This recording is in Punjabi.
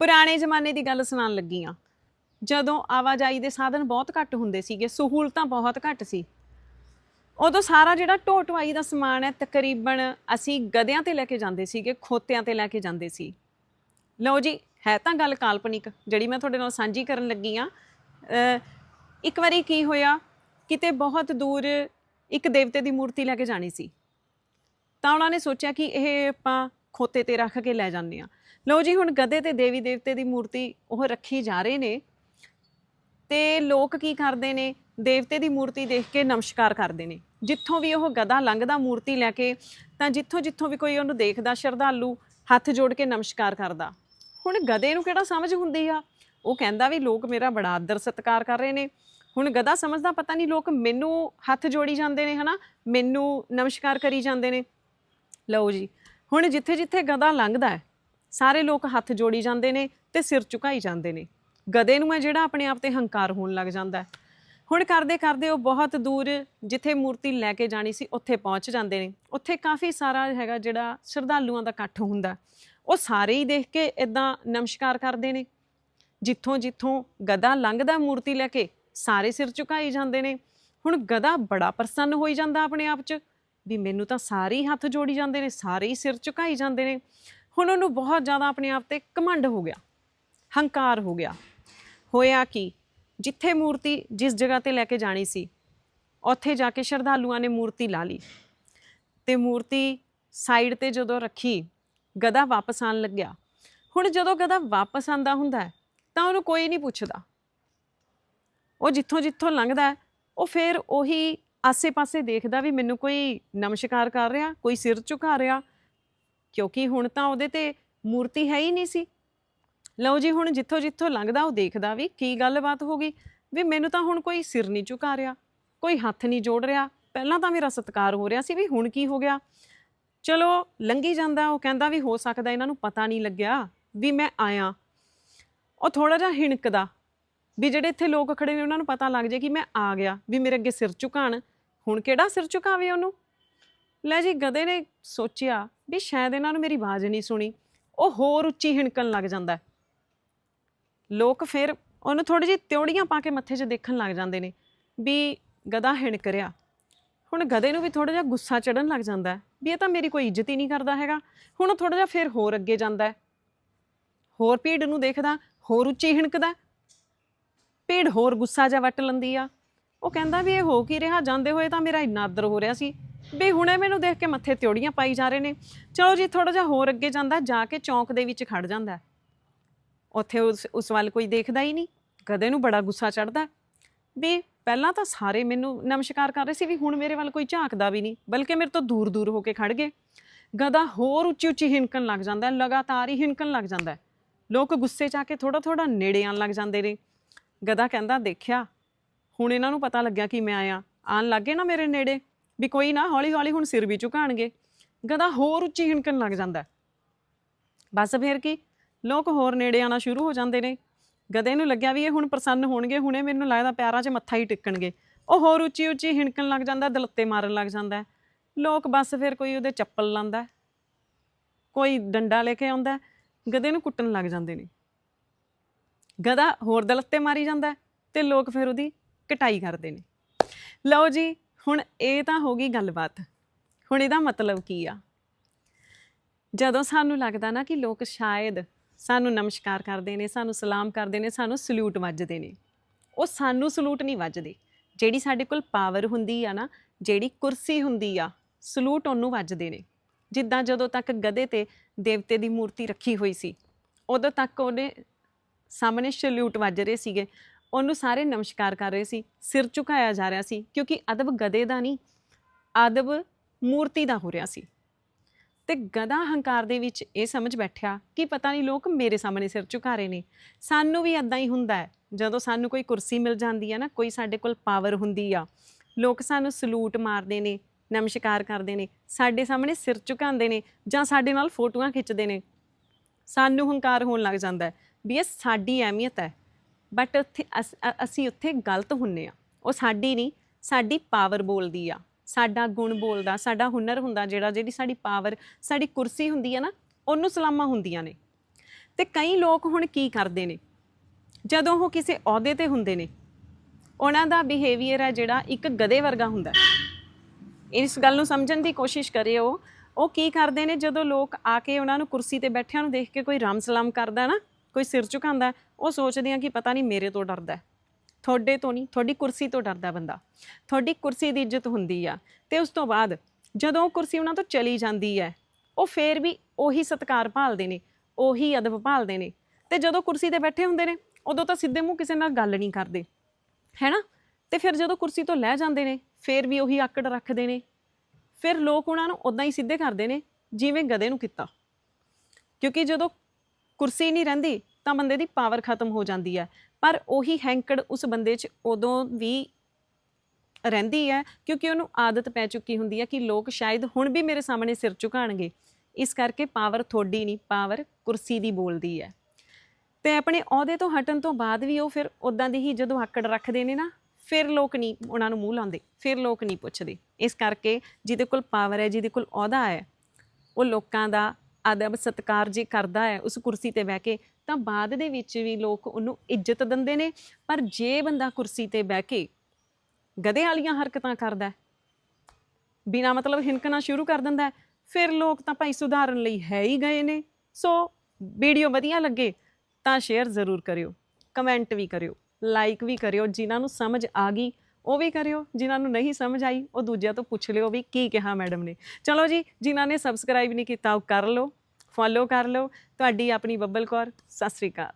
ਪੁਰਾਣੇ ਜ਼ਮਾਨੇ ਦੀ ਗੱਲ ਸੁਣਾਉਣ ਲੱਗੀ ਆ ਜਦੋਂ ਆਵਾਜਾਈ ਦੇ ਸਾਧਨ ਬਹੁਤ ਘੱਟ ਹੁੰਦੇ ਸੀਗੇ, ਸਹੂਲਤਾਂ ਬਹੁਤ ਘੱਟ ਸੀ। ਉਦੋਂ ਸਾਰਾ ਜਿਹੜਾ ਢੋਟਵਾਈ ਦਾ ਸਮਾਨ ਹੈ, ਤਕਰੀਬਨ ਅਸੀਂ ਗਧਿਆਂ ਤੇ ਲੈ ਕੇ ਜਾਂਦੇ ਸੀਗੇ, ਖੋਤਿਆਂ ਤੇ ਲੈ ਕੇ ਜਾਂਦੇ ਸੀ। ਲਓ ਜੀ, ਹੈ ਤਾਂ ਗੱਲ ਕਾਲਪਨਿਕ, ਜਿਹੜੀ ਮੈਂ ਤੁਹਾਡੇ ਨਾਲ ਸਾਂਝੀ ਕਰਨ ਲੱਗੀ ਆ ਇੱਕ ਵਾਰੀ ਕੀ ਹੋਇਆ, ਕਿਤੇ ਬਹੁਤ ਦੂਰ ਇੱਕ ਦੇਵਤੇ ਦੀ ਮੂਰਤੀ ਲੈ ਕੇ ਜਾਣੀ ਸੀ। ਤਾਂ ਉਹਨਾਂ ਨੇ ਸੋਚਿਆ ਕਿ ਇਹ ਆਪਾਂ ਖੋਤੇ ਤੇ ਰੱਖ ਕੇ ਲੈ ਜਾਂਦੇ ਆ ਲਓ ਜੀ, ਹੁਣ ਗਧੇ ਤੇ ਦੇਵੀ ਦੇਵਤੇ ਦੀ ਮੂਰਤੀ ਉਹ ਰੱਖੀ ਜਾ ਰਹੇ ਨੇ ਤੇ ਲੋਕ ਕੀ ਕਰਦੇ ਨੇ? ਦੇਵਤੇ ਦੀ ਮੂਰਤੀ ਦੇਖ ਕੇ ਨਮਸਕਾਰ ਕਰਦੇ ਨੇ। ਜਿੱਥੋਂ ਵੀ ਉਹ ਗਧਾ ਲੰਘਦਾ ਮੂਰਤੀ ਲੈ ਕੇ, ਤਾਂ ਜਿੱਥੋਂ ਜਿੱਥੋਂ ਵੀ ਕੋਈ ਉਹਨੂੰ ਦੇਖਦਾ, ਸ਼ਰਧਾਲੂ ਹੱਥ ਜੋੜ ਕੇ ਨਮਸਕਾਰ ਕਰਦਾ। ਹੁਣ ਗਧੇ ਨੂੰ ਕਿਹੜਾ ਸਮਝ ਹੁੰਦੀ ਆ? ਉਹ ਕਹਿੰਦਾ ਵੀ ਲੋਕ ਮੇਰਾ ਬੜਾ ਆਦਰ ਸਤਿਕਾਰ ਕਰ ਰਹੇ ਨੇ। ਹੁਣ ਗਧਾ ਸਮਝਦਾ, ਪਤਾ ਨਹੀਂ ਲੋਕ ਮੈਨੂੰ ਹੱਥ ਜੋੜੀ ਜਾਂਦੇ ਨੇ, ਹਨਾ? ਮੈਨੂੰ ਨਮਸਕਾਰ ਕਰੀ ਜਾਂਦੇ ਨੇ। ਲਓ ਜੀ ਹੁਣ ਜਿੱਥੇ ਜਿੱਥੇ ਗਧਾ ਲੰਘਦਾ ਹੈ, ਸਾਰੇ ਲੋਕ ਹੱਥ ਜੋੜੀ ਜਾਂਦੇ ਨੇ ਤੇ ਸਿਰ ਝੁਕਾਈ ਜਾਂਦੇ ਨੇ। ਗਧੇ ਨੂੰ ਹੈ ਜਿਹੜਾ ਆਪਣੇ ਆਪ ਤੇ ਹੰਕਾਰ ਹੋਣ ਲੱਗ ਜਾਂਦਾ ਹੈ। ਹੁਣ ਕਰਦੇ ਕਰਦੇ ਉਹ ਬਹੁਤ ਦੂਰ ਜਿੱਥੇ ਮੂਰਤੀ ਲੈ ਕੇ ਜਾਣੀ ਸੀ, ਉੱਥੇ ਪਹੁੰਚ ਜਾਂਦੇ ਨੇ। ਉੱਥੇ ਕਾਫੀ ਸਾਰਾ ਹੈਗਾ ਜਿਹੜਾ ਸ਼ਰਧਾਲੂਆਂ ਦਾ ਇਕੱਠ ਹੁੰਦਾ ਉਹ ਸਾਰੇ ਹੀ ਦੇਖ ਕੇ ਇਦਾਂ ਨਮਸਕਾਰ ਕਰਦੇ ਨੇ। ਜਿੱਥੋਂ ਜਿੱਥੋਂ ਗਧਾ ਲੰਘਦਾ ਮੂਰਤੀ ਲੈ ਕੇ, ਸਾਰੇ ਸਿਰ ਝੁਕਾਈ ਜਾਂਦੇ ਨੇ। ਹੁਣ ਗਧਾ ਬੜਾ ਪ੍ਰਸੰਨ ਹੋਈ ਜਾਂਦਾ ਆਪਣੇ ਆਪ 'ਚ। ਵੀ ਮੈਨੂੰ ਤਾਂ ਸਾਰੇ ਹੀ ਹੱਥ ਜੋੜੀ ਜਾਂਦੇ ਨੇ, ਸਾਰੇ ਹੀ ਸਿਰ ਝੁਕਾਈ ਜਾਂਦੇ ਨੇ। ਹੁਣ ਉਹਨੂੰ ਬਹੁਤ ਜ਼ਿਆਦਾ ਆਪਣੇ ਆਪ ਤੇ ਘਮੰਡ ਹੋ ਗਿਆ, ਹੰਕਾਰ ਹੋ ਗਿਆ। ਹੋਇਆ ਕਿ? ਜਿੱਥੇ ਮੂਰਤੀ ਜਿਸ ਜਗ੍ਹਾ ਤੇ ਲੈ ਕੇ ਜਾਣੀ ਸੀ, ਉੱਥੇ ਜਾ ਕੇ ਸ਼ਰਧਾਲੂਆਂ ਨੇ ਮੂਰਤੀ ਲਾ ਲਈ। ਤੇ ਮੂਰਤੀ ਸਾਈਡ ਤੇ ਜਦੋਂ ਰੱਖੀ, ਗਧਾ ਵਾਪਸ ਆਣ ਲੱਗਿਆ। ਹੁਣ ਜਦੋਂ ਗਧਾ ਵਾਪਸ ਆਂਦਾ ਹੁੰਦਾ ਹੈ, ਤਾਂ ਉਹਨੂੰ ਕੋਈ ਨਹੀਂ ਪੁੱਛਦਾ। ਉਹ ਜਿੱਥੋਂ ਜਿੱਥੋਂ ਲੰਘਦਾ ਉਹ ਫੇਰ ਉਹੀ ਆਸੇ-ਪਾਸੇ ਦੇਖਦਾ ਵੀ ਮੈਨੂੰ ਕੋਈ ਨਮਸਕਾਰ ਕਰ ਰਿਹਾ, ਕੋਈ ਸਿਰ ਝੁਕਾ ਰਿਹਾ। ਕਿਉਂਕਿ ਹੁਣ ਤਾਂ ਉਹਦੇ ਤੇ ਮੂਰਤੀ ਹੈ ਹੀ ਨਹੀਂ ਸੀ। ਲਓ ਜੀ, ਹੁਣ ਜਿੱਥੋਂ ਜਿੱਥੋਂ ਲੰਘਦਾ, ਉਹ ਦੇਖਦਾ ਵੀ ਕੀ ਗੱਲਬਾਤ ਹੋ ਗਈ। ਵੀ ਮੈਨੂੰ ਤਾਂ ਹੁਣ ਕੋਈ ਸਿਰ ਨਹੀਂ ਝੁਕਾ ਰਿਹਾ, ਕੋਈ ਹੱਥ ਨਹੀਂ ਜੋੜ ਰਿਹਾ। ਪਹਿਲਾਂ ਤਾਂ ਮੇਰਾ ਸਤਿਕਾਰ ਹੋ ਰਿਹਾ ਸੀ ਵੀ ਹੁਣ ਕੀ ਹੋ ਗਿਆ। ਚਲੋ, ਲੰਘੀ ਜਾਂਦਾ, ਉਹ ਕਹਿੰਦਾ ਵੀ ਹੋ ਸਕਦਾ ਇਹਨਾਂ ਨੂੰ ਪਤਾ ਨਹੀਂ ਲੱਗਿਆ ਵੀ ਮੈਂ ਆਇਆ। ਉਹ ਥੋੜਾ ਜਿਹਾ ਹਿਣਕਦਾ ਵੀ ਜਿਹੜੇ ਇੱਥੇ ਲੋਕ ਖੜੇ ਨੇ, ਉਹਨਾਂ ਨੂੰ ਪਤਾ ਲੱਗ ਜੇ ਕਿ ਮੈਂ ਆ ਗਿਆ, ਵੀ ਮੇਰੇ ਅੱਗੇ ਸਿਰ ਝੁਕਾਣ। ਹੁਣ ਕਿਹੜਾ ਸਿਰ ਝੁਕਾਵੇ ਉਹਨੂੰ? ਲੈ ਜੀ ਗਧੇ ਨੇ ਸੋਚਿਆ ਵੀ ਸ਼ਾਇਦ ਇਹਨਾਂ ਨੂੰ ਮੇਰੀ ਆਵਾਜ਼ ਨਹੀਂ ਸੁਣੀ। ਉਹ ਹੋਰ ਉੱਚੀ ਹਿਣਕਣ ਲੱਗ ਜਾਂਦਾ ਹੈ। ਲੋਕ ਫਿਰ ਉਹਨੂੰ ਥੋੜੀ ਜਿਹੀ ਤਿਉੜੀਆਂ ਪਾ ਕੇ ਮੱਥੇ 'ਚ ਦੇਖਣ ਲੱਗ ਜਾਂਦੇ ਨੇ ਵੀ ਗਧਾ ਹਿਣਕ ਰਿਹਾ। ਹੁਣ ਗਧੇ ਨੂੰ ਵੀ ਥੋੜਾ ਜਿਹਾ ਗੁੱਸਾ ਚੜਨ ਲੱਗ ਜਾਂਦਾ ਹੈ ਵੀ ਇਹ ਤਾਂ ਮੇਰੀ ਕੋਈ ਇੱਜ਼ਤ ਹੀ ਨਹੀਂ ਕਰਦਾ ਹੈਗਾ। ਹੁਣ ਉਹ ਥੋੜਾ ਜਿਹਾ ਫਿਰ ਹੋਰ ਅੱਗੇ ਜਾਂਦਾ ਹੈ। ਹੋਰ ਭੀੜ ਨੂੰ ਦੇਖਦਾ, ਹੋਰ ਉੱਚੀ ਹਿਣਕਦਾ। ਭੀੜ ਹੋਰ ਗੁੱਸਾ ਜਿਹਾ ਵੱਟ ਲੈਂਦੀ ਆ। ਉਹ ਕਹਿੰਦਾ ਵੀ ਇਹ ਹੋ ਕੀ ਰਿਹਾ, ਜਾਂਦੇ ਹੋਏ ਤਾਂ ਮੇਰਾ ਇੰਨਾ ਆਦਰ ਹੋ ਰਿਹਾ ਸੀ। ਵੀ ਹੁਣੇ ਮੈਨੂੰ ਦੇਖ ਕੇ ਮੱਥੇ ਤਿਉੜੀਆਂ ਪਾਈ ਜਾ ਰਹੇ ਨੇ। ਚਲੋ ਜੀ ਥੋੜਾ ਜਿਹਾ ਹੋਰ ਅੱਗੇ ਜਾਂਦਾ, ਜਾ ਕੇ ਚੌਂਕ ਦੇ ਵਿੱਚ ਖੜ ਜਾਂਦਾ। ਉੱਥੇ ਉਸ ਉਸ ਵੱਲ ਕੋਈ ਦੇਖਦਾ ਹੀ ਨਹੀਂ। ਗਧੇ ਨੂੰ ਬੜਾ ਗੁੱਸਾ ਚੜਦਾ ਵੀ ਪਹਿਲਾਂ ਤਾਂ ਸਾਰੇ ਮੈਨੂੰ ਨਮਸਕਾਰ ਕਰ ਰਹੇ ਸੀ ਵੀ ਹੁਣ ਮੇਰੇ ਵੱਲ ਕੋਈ ਝਾਕਦਾ ਵੀ ਨਹੀਂ, ਬਲਕਿ ਮੇਰੇ ਤੋਂ ਦੂਰ ਦੂਰ ਹੋ ਕੇ ਖੜ ਗਏ। ਗਧਾ ਹੋਰ ਉੱਚੀ ਉੱਚੀ ਹਿਣਕਣ ਲੱਗ ਜਾਂਦਾ, ਲਗਾਤਾਰ ਹੀ ਹਿਣਕਣ ਲੱਗ ਜਾਂਦਾ। ਲੋਕ ਗੁੱਸੇ 'ਚ ਆ ਕੇ ਥੋੜਾ ਥੋੜਾ ਨੇੜੇ ਆਉਣ ਲੱਗ ਜਾਂਦੇ ਨੇ। ਗਦਾ ਕਹਿੰਦਾ, ਦੇਖਿਆ ਹੁਣ ਇਹਨਾਂ ਨੂੰ ਪਤਾ ਲੱਗਿਆ ਕਿ ਮੈਂ ਆਇਆ। ਆਣ ਲੱਗੇ ਨਾ ਮੇਰੇ ਨੇੜੇ ਵੀ ਕੋਈ ਨਾ ਹੌਲੀ ਹੌਲੀ ਹੁਣ ਸਿਰ ਵੀ ਝੁਕਾਣਗੇ ਗਧਾ ਹੋਰ ਉੱਚੀ ਹਿਣਕਣ ਲੱਗ ਜਾਂਦਾ ਬਸ ਫਿਰ ਕੀ, ਲੋਕ ਹੋਰ ਨੇੜੇ ਆਣਾ ਸ਼ੁਰੂ ਹੋ ਜਾਂਦੇ ਨੇ। ਗਧੇ ਨੂੰ ਲੱਗਿਆ ਵੀ ਇਹ ਹੁਣ ਪ੍ਰਸੰਨ ਹੋਣਗੇ, ਹੁਣੇ ਮੈਨੂੰ ਲੱਗਦਾ ਪਿਆਰਾਂ 'ਚ ਮੱਥਾ ਹੀ ਟਿਕਣਗੇ। ਉਹ ਹੋਰ ਉੱਚੀ ਉੱਚੀ ਹਿਣਕਣ ਲੱਗ ਜਾਂਦਾ, ਦਲੱਤੇ ਮਾਰਨ ਲੱਗ ਜਾਂਦਾ ਲੋਕ ਬਸ ਫਿਰ ਕੋਈ ਉਹਦੇ ਚੱਪਲ ਲਾਂਦਾ ਕੋਈ ਡੰਡਾ ਲੈ ਕੇ ਆਉਂਦਾ ਗਧੇ ਨੂੰ ਕੁੱਟਣ ਲੱਗ ਜਾਂਦੇ ਨੇ। ਗਧਾ ਹੋਰ ਦਲੱਤੇ ਮਾਰੀ ਜਾਂਦਾ ਹੈ ਤੇ ਲੋਕ ਫਿਰ ਉਹਦੀ ਕਟਾਈ ਕਰਦੇ ਨੇ। ਲਓ ਜੀ, ਹੁਣ ਇਹ ਤਾਂ ਹੋ ਗਈ ਗੱਲਬਾਤ। ਹੁਣ ਇਹਦਾ ਮਤਲਬ ਕੀ ਆ? ਜਦੋਂ ਸਾਨੂੰ ਲੱਗਦਾ ਨਾ ਕਿ ਲੋਕ ਸ਼ਾਇਦ ਸਾਨੂੰ ਨਮਸਕਾਰ ਕਰਦੇ ਨੇ, ਸਾਨੂੰ ਸਲਾਮ ਕਰਦੇ ਨੇ, ਸਾਨੂੰ ਸਲੂਟ ਵੱਜਦੇ ਨੇ, ਉਹ ਸਾਨੂੰ ਸਲੂਟ ਨਹੀਂ ਵੱਜਦੇ। ਜਿਹੜੀ ਸਾਡੇ ਕੋਲ ਪਾਵਰ ਹੁੰਦੀ ਆ ਨਾ, ਜਿਹੜੀ ਕੁਰਸੀ ਹੁੰਦੀ ਆ, ਸਲੂਟ ਉਹਨੂੰ ਵੱਜਦੇ ਨੇ। ਜਿੱਦਾਂ ਜਦੋਂ ਤੱਕ ਗਧੇ ਤੇ ਦੇਵਤੇ ਦੀ ਮੂਰਤੀ ਰੱਖੀ ਹੋਈ ਸੀ, ਉਦੋਂ ਤੱਕ ਉਹਨੇ ਸਾਹਮਣੇ ਸਲੂਟ ਵੱਜ ਰਹੇ ਸੀਗੇ। ਉਹਨੂੰ ਸਾਰੇ ਨਮਸਕਾਰ ਕਰ ਰਹੇ ਸੀ, ਸਿਰ ਝੁਕਾਇਆ ਜਾ ਰਿਹਾ ਸੀ, ਕਿਉਂਕਿ ਅਦਬ ਗਧੇ ਦਾ ਨਹੀਂ, ਅਦਬ ਮੂਰਤੀ ਦਾ ਹੋ ਰਿਹਾ ਸੀ। ਤੇ ਗਧਾ ਹੰਕਾਰ ਦੇ ਵਿੱਚ ਇਹ ਸਮਝ ਬੈਠਿਆ ਕਿ ਪਤਾ ਨਹੀਂ ਲੋਕ ਮੇਰੇ ਸਾਹਮਣੇ ਸਿਰ ਝੁਕਾ ਰਹੇ ਨੇ। ਸਾਨੂੰ ਵੀ ਇਦਾਂ ਹੀ ਹੁੰਦਾ ਹੈ, ਜਦੋਂ ਸਾਨੂੰ ਕੋਈ ਕੁਰਸੀ ਮਿਲ ਜਾਂਦੀ ਹੈ ਨਾ, ਕੋਈ ਸਾਡੇ ਕੋਲ ਪਾਵਰ ਹੁੰਦੀ ਆ, ਲੋਕ ਸਾਨੂੰ ਸਲੂਟ ਮਾਰਦੇ ਨੇ, ਨਮਸਕਾਰ ਕਰਦੇ ਨੇ, ਸਾਡੇ ਸਾਹਮਣੇ ਸਿਰ ਝੁਕਾਉਂਦੇ ਨੇ ਜਾਂ ਸਾਡੇ ਨਾਲ ਫੋਟੋਆਂ ਖਿੱਚਦੇ ਨੇ। ਸਾਨੂੰ ਹੰਕਾਰ ਹੋਣ ਲੱਗ ਜਾਂਦਾ ਹੈ ਵੀ ਇਹ ਸਾਡੀ ਅਹਿਮੀਅਤ ਹੈ। ਬਟ ਉੱਥੇ ਅਸ- ਅਸੀਂ ਉੱਥੇ ਗਲਤ ਹੁੰਨੇ ਆ। ਉਹ ਸਾਡੀ ਨਹੀਂ, ਸਾਡੀ ਪਾਵਰ ਬੋਲਦੀ ਆ। ਸਾਡਾ ਗੁਣ ਬੋਲਦਾ, ਸਾਡਾ ਹੁਨਰ ਹੁੰਦਾ ਜਿਹੜਾ, ਜਿਹੜੀ ਸਾਡੀ ਪਾਵਰ ਸਾਡੀ ਕੁਰਸੀ ਹੁੰਦੀ ਆ ਨਾ, ਉਹਨੂੰ ਸਲਾਮਾਂ ਹੁੰਦੀਆਂ ਨੇ। ਤੇ ਕਈ ਲੋਕ ਹੁਣ ਕੀ ਕਰਦੇ ਨੇ? ਜਦੋਂ ਉਹ ਕਿਸੇ ਅਹੁਦੇ ਤੇ ਹੁੰਦੇ ਨੇ, ਉਹਨਾਂ ਦਾ ਬਿਹੇਵੀਅਰ ਹੈ ਜਿਹੜਾ ਇੱਕ ਗਧੇ ਵਰਗਾ ਹੁੰਦਾ। ਇਸ ਗੱਲ ਨੂੰ ਸਮਝਣ ਦੀ ਕੋਸ਼ਿਸ਼ ਕਰਿਓ। ਉਹ ਕੀ ਕਰਦੇ ਨੇ? ਜਦੋਂ ਲੋਕ ਆ ਕੇ ਉਹਨਾਂ ਨੂੰ ਕੁਰਸੀ ਤੇ ਬੈਠਿਆਂ ਨੂੰ ਦੇਖ ਕੇ ਕੋਈ ਰਾਮ ਸਲਾਮ ਕਰਦਾ ਨਾ, ਕੋਈ ਸਿਰ ਝੁਕਾਉਂਦਾ ਉਹ ਸੋਚਦੇ ਆ ਕਿ ਪਤਾ ਨਹੀਂ ਮੇਰੇ ਤੋਂ ਡਰਦਾ ਤੁਹਾਡੇ ਤੋਂ ਨਹੀਂ, ਤੁਹਾਡੀ ਕੁਰਸੀ ਤੋਂ ਡਰਦਾ ਬੰਦਾ। ਤੁਹਾਡੀ ਕੁਰਸੀ ਦੀ ਇੱਜ਼ਤ ਹੁੰਦੀ ਆ। ਤੇ ਉਸ ਤੋਂ ਬਾਅਦ ਜਦੋਂ ਉਹ ਕੁਰਸੀ ਉਹਨਾਂ ਤੋਂ ਚਲੀ ਜਾਂਦੀ ਹੈ, ਉਹ ਫੇਰ ਵੀ ਉਹੀ ਸਤਕਾਰ ਭਾਲਦੇ ਨੇ, ਉਹੀ ਅਦਬ ਭਾਲਦੇ ਨੇ। ਤੇ ਜਦੋਂ ਕੁਰਸੀ ਤੇ ਬੈਠੇ ਹੁੰਦੇ ਨੇ, ਉਦੋਂ ਤਾਂ ਸਿੱਧੇ ਮੂੰਹ ਕਿਸੇ ਨਾਲ ਗੱਲ ਨਹੀਂ ਕਰਦੇ। ਹੈਨਾ? ਤੇ ਫਿਰ ਜਦੋਂ ਕੁਰਸੀ ਤੋਂ ਲੈ ਜਾਂਦੇ ਨੇ, ਫਿਰ ਵੀ ਉਹੀ ਆਕੜ ਰੱਖਦੇ ਨੇ। ਫਿਰ ਲੋਕ ਉਹਨਾਂ ਨੂੰ ਉਦਾਂ ਹੀ ਸਿੱਧੇ ਕਰਦੇ ਨੇ, ਜਿਵੇਂ ਗਧੇ ਨੂੰ ਕੀਤਾ। ਕਿਉਂਕਿ ਜਦੋਂ ਕੁਰਸੀ ਨਹੀਂ ਰਹਿੰਦੀ ਤਾਂ ਬੰਦੇ ਦੀ ਪਾਵਰ ਖਤਮ ਹੋ ਜਾਂਦੀ ਹੈ। ਪਰ ਉਹੀ ਹੈਂਕੜ ਉਸ ਬੰਦੇ 'ਚ ਉਦੋਂ ਵੀ ਰਹਿੰਦੀ ਹੈ, ਕਿਉਂਕਿ ਉਹਨੂੰ ਆਦਤ ਪੈ ਚੁੱਕੀ ਹੁੰਦੀ ਹੈ ਕਿ ਲੋਕ ਸ਼ਾਇਦ ਹੁਣ ਵੀ ਮੇਰੇ ਸਾਹਮਣੇ ਸਿਰ ਝੁਕਾਣਗੇ ਇਸ ਕਰਕੇ ਪਾਵਰ ਥੋੜੀ ਨਹੀਂ ਪਾਵਰ ਕੁਰਸੀ ਦੀ ਬੋਲਦੀ ਹੈ। ਤੇ ਆਪਣੇ ਅਹੁਦੇ ਤੋਂ ਹਟਣ ਤੋਂ ਬਾਅਦ ਵੀ ਉਹ ਫਿਰ ਉਦਾਂ ਦੀ ਹੀ ਜਦੋਂ ਆਕੜ ਰੱਖਦੇ ਨੇ ਨਾ, ਫਿਰ ਲੋਕ ਨਹੀਂ ਉਹਨਾਂ ਨੂੰ ਮੂੰਹ ਲਾਉਂਦੇ, ਫਿਰ ਲੋਕ ਨਹੀਂ ਪੁੱਛਦੇ। ਇਸ ਕਰਕੇ ਜਿਹਦੇ ਕੋਲ ਪਾਵਰ ਹੈ, ਜਿਹਦੇ ਕੋਲ ਅਹੁਦਾ ਹੈ, ਉਹ ਲੋਕਾਂ ਦਾ ਅਦਬ ਸਤਕਾਰ ਜੇ ਕਰਦਾ ਹੈ, ਉਸ ਕੁਰਸੀ ਤੇ ਬਹਿ ਕੇ ਤਾਂ ਬਾਅਦ ਦੇ ਵਿੱਚ ਵੀ ਲੋਕ ਉਹਨੂੰ ਇੱਜ਼ਤ ਦਿੰਦੇ ਨੇ। ਪਰ ਜੇ ਬੰਦਾ ਕੁਰਸੀ ਤੇ ਬਹਿ ਕੇ ਗਧੇ ਵਾਲੀਆਂ ਹਰਕਤਾਂ ਕਰਦਾ ਹੈ, ਬਿਨਾ ਮਤਲਬ ਹਿੰਕਣਾ ਸ਼ੁਰੂ ਕਰ ਦਿੰਦਾ ਫਿਰ ਲੋਕ ਤਾਂ ਭਾਈ ਸੁਧਾਰਨ ਲਈ ਹੈ ਹੀ ਗਏ ਨੇ। ਸੋ ਵੀਡੀਓ ਵਧੀਆ ਲੱਗੇ ਤਾਂ ਸ਼ੇਅਰ ਜ਼ਰੂਰ ਕਰਿਓ, ਕਮੈਂਟ ਵੀ ਕਰਿਓ, ਲਾਈਕ ਵੀ ਕਰਿਓ, ਜਿਨ੍ਹਾਂ ਨੂੰ ਸਮਝ ਆ ਗਈ ਉਹ ਵੀ ਕਰਿਓ, ਜਿਨ੍ਹਾਂ ਨੂੰ ਨਹੀਂ ਸਮਝ ਆਈ ਉਹ ਦੂਜਿਆਂ ਤੋਂ ਪੁੱਛ ਲਿਓ ਵੀ ਕੀ ਕਿਹਾ ਮੈਡਮ ਨੇ। ਚਲੋ ਜੀ, ਜਿਨ੍ਹਾਂ ਨੇ ਸਬਸਕ੍ਰਾਈਬ ਨਹੀਂ ਕੀਤਾ ਉਹ ਕਰ ਲਓ। ਫੋਲੋ ਕਰ ਲਓ। ਤੁਹਾਡੀ ਆਪਣੀ ਬੱਬਲ ਕੌਰ ਸਤਿ ਸ੍ਰੀ ਅਕਾਲ।